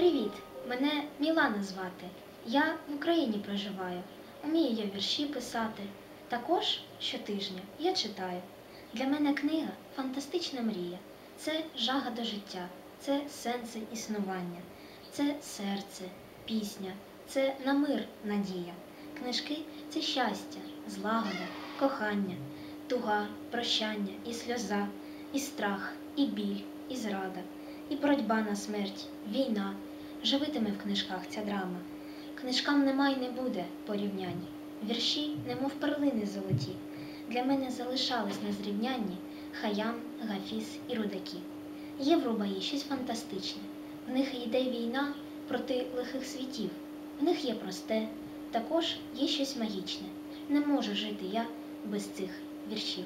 Привіт! Мене Мілана звати. Я в Україні проживаю. Умію я вірші писати. Також щотижня я читаю. Для мене книга фантастична мрія. Це жага до життя, це сенси існування, це серце, пісня, це на мир надія. Книжки це щастя, злагода, кохання, туга, прощання і сльоза, і страх, і біль, і зрада, і боротьба на смерть, війна. Живитиме в книжках ця драма. Книжкам нема й не буде порівнянь. Вірші, немов перлини золоті, для мене залишались незрівнянні Хаям, Гафіс і Рудакі. Є в Рубаї щось фантастичне. В них йде війна проти лихих світів. В них є просте, також є щось магічне. Не можу жити я без цих віршів.